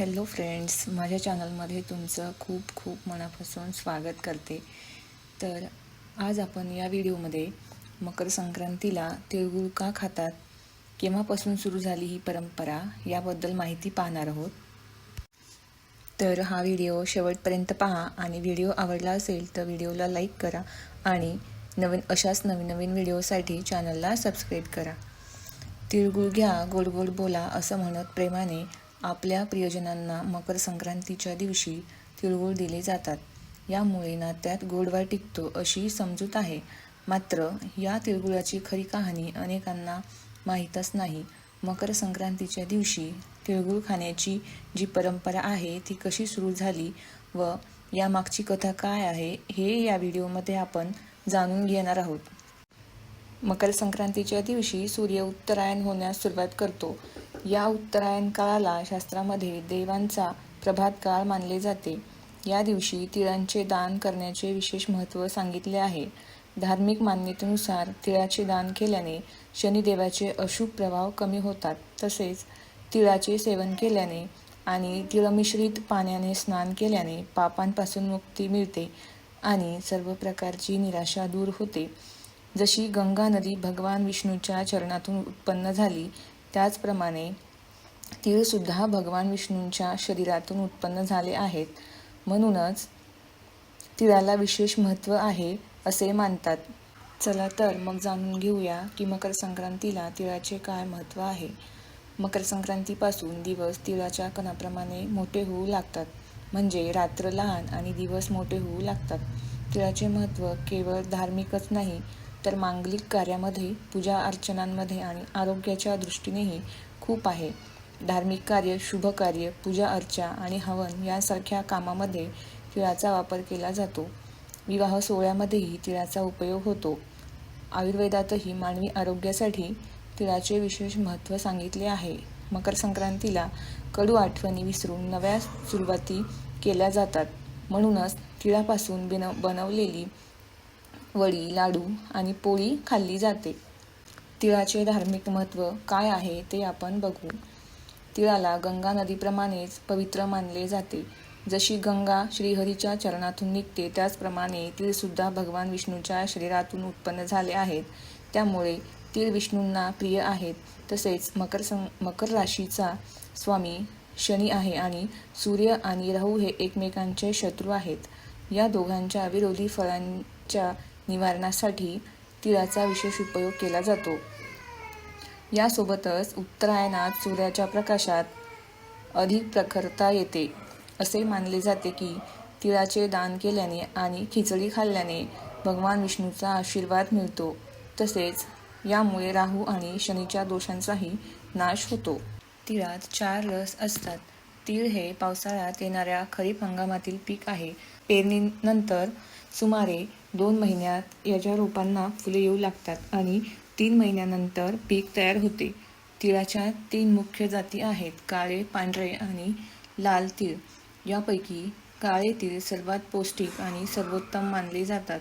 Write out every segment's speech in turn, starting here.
Hello friends माझ्या चॅनलमध्ये तुमचं खूप खूप मनापासून स्वागत करते. तर आज आपण या व्हिडिओमध्ये मकर संक्रांतीला तिळगुळ का खातात केव्हापासून सुरू झाली ही परंपरा याबद्दल माहिती पाहणार आहोत. तर हा व्हिडिओ शेवटपर्यंत पहा आणि व्हिडिओ आवडला असेल तर व्हिडिओला लाईक करा आणि नवीन अशाच नवीन नवीन व्हिडिओसाठी चॅनलला सबस्क्राईब करा. तिळगुळ घ्या गोड गोड बोला असं म्हणत प्रेमाने आपल्या प्रियजनांना मकर संक्रांतीच्या दिवशी तिळगुळ दिले जातात. यामुळे नात्यात गोडवा टिकतो अशी समजूत आहे. मात्र या तिळगुळाची खरी कहाणी अनेकांना माहीतच नाही. मकर संक्रांतीच्या दिवशी तिळगुळ खाण्याची जी परंपरा आहे ती कशी सुरू झाली व यामागची कथा काय आहे हे या व्हिडिओमध्ये आपण जाणून घेणार आहोत. मकर संक्रांतीच्या दिवशी सूर्य उत्तरायण होण्यास सुरुवात करतो. या उत्तरायण काळाला शास्त्रामध्ये देवांचा प्रभात काळ मानले जाते. या दिवशी तिळांचे दान करण्याचे विशेष महत्त्व सांगितले आहे. धार्मिक मान्यतेनुसार तिळाचे दान केल्याने शनिदेवाचे अशुभ प्रभाव कमी होतात. तसेच तिळाचे सेवन केल्याने आणि तिळमिश्रित पाण्याने स्नान केल्याने पापांपासून मुक्ती मिळते आणि सर्व प्रकारची निराशा दूर होते. जशी गंगा नदी भगवान विष्णूच्या चरणातून उत्पन्न झाली त्याचप्रमाणे तीळसुद्धा भगवान विष्णूंच्या शरीरातून उत्पन्न झाले आहेत. म्हणूनच तिळाला विशेष महत्त्व आहे असे मानतात. चला तर मग जाणून घेऊया की मकर संक्रांतीला तिळाचे काय महत्त्व आहे. मकर संक्रांतीपासून दिवस तिळाच्या कणाप्रमाणे मोठे होऊ लागतात. म्हणजे रात्र लहान आणि दिवस मोठे होऊ लागतात. तिळाचे महत्त्व केवळ धार्मिकच नाही तर मांगलिक कार्यामध्ये पूजा अर्चनांमध्ये आणि आरोग्याच्या दृष्टीनेही खूप आहे. धार्मिक कार्य शुभ कार्य पूजा अर्चा आणि हवन यासारख्या कामामध्ये तिळाचा वापर केला जातो. विवाह सोहळ्यामध्येही तिळाचा उपयोग होतो. आयुर्वेदातही मानवी आरोग्यासाठी तिळाचे विशेष महत्त्व सांगितले आहे. मकर संक्रांतीला कडू आठवणी विसरून नव्या सुरुवाती केल्या जातात. म्हणूनच तिळापासून बिन बनवलेली वडी लाडू आणि पोळी खाल्ली जाते. तिळाचे धार्मिक महत्त्व काय आहे ते आपण बघू. तिळाला गंगा नदीप्रमाणेच पवित्र मानले जाते. जशी गंगा श्रीहरीच्या चरणातून निघते त्याचप्रमाणे तीळसुद्धा भगवान विष्णूच्या शरीरातून उत्पन्न झाले आहेत. त्यामुळे तीळ विष्णूंना प्रिय आहेत. तसेच मकर सं मकर राशीचा स्वामी शनी आहे आणि सूर्य आणि राहू हे एकमेकांचे शत्रू आहेत. या दोघांच्या विरोधी फळांच्या निवारणासाठी तिळाचा विशेष उपयोग केला जातो. यासोबतच उत्तरायणात सूर्याच्या प्रकाशात अधिक प्रखरता येते असे मानले जाते की तिळाचे दान केल्याने आणि खिचडी खाल्ल्याने भगवान विष्णूचा आशीर्वाद मिळतो. तसेच यामुळे राहू आणि शनीच्या दोषांचाही नाश होतो. तिळात चार रस असतात. तीळ हे पावसाळ्यात येणाऱ्या खरीप हंगामातील पीक आहे. पेरणीनंतर सुमारे दोन महिन्यात याच्या रोपांना फुले येऊ लागतात आणि तीन महिन्यानंतर पीक तयार होते. तिळाच्या तीन मुख्य जाती आहेत काळे पांढरे आणि लाल तीळ. यापैकी काळे तीळ सर्वात पौष्टिक आणि सर्वोत्तम मानले जातात.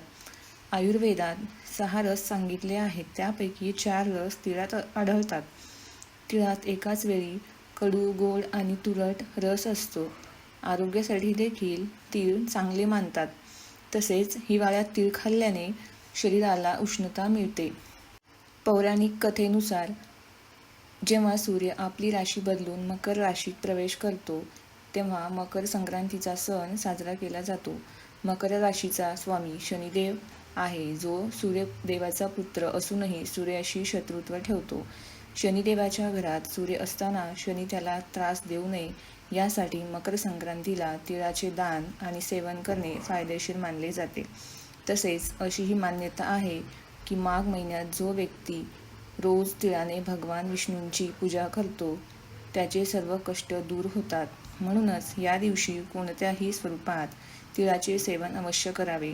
आयुर्वेदात सहा रस सांगितले आहेत त्यापैकी चार रस तिळात आढळतात. तिळात एकाच वेळी कडू गोड आणि तुरट रस असतो. आरोग्यासाठी देखील तीळ चांगले मानतात. तसेच हिवाळ्यात तीळ खाल्ल्याने शरीराला उष्णता मिळते. पौराणिक कथेनुसार जेव्हा सूर्य आपली राशी बदलून मकर राशीत प्रवेश करतो तेव्हा मकर संक्रांतीचा सण साजरा केला जातो. मकर राशीचा स्वामी शनिदेव आहे जो सूर्यदेवाचा पुत्र असूनही सूर्याशी शत्रुत्व ठेवतो. शनिदेवाच्या घरात सूर्य असताना शनी त्याला त्रास देऊ नये यासाठी मकर संक्रांतीला तिळाचे दान आणि सेवन करणे फायदेशीर मानले जाते. तसेच अशी ही मान्यता आहे की माघ महिन्यात जो व्यक्ती रोज तिळाने भगवान विष्णूंची पूजा करतो त्याचे सर्व कष्ट दूर होतात. म्हणूनच या दिवशी कोणत्याही स्वरूपात तिळाचे सेवन अवश्य करावे.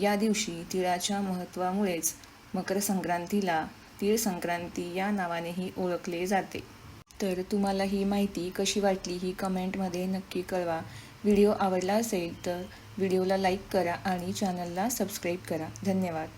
या दिवशी तिळाच्या महत्त्वामुळेच मकर संक्रांतीला तीळ संक्रांती या नावानेही ओळखले जाते. तर तुम्हाला ही माहिती कशी वाटली ही कमेंटमध्ये नक्की कळवा. व्हिडिओ आवडला असेल तर व्हिडिओला लाईक करा आणि चॅनलला सबस्क्राईब करा. धन्यवाद.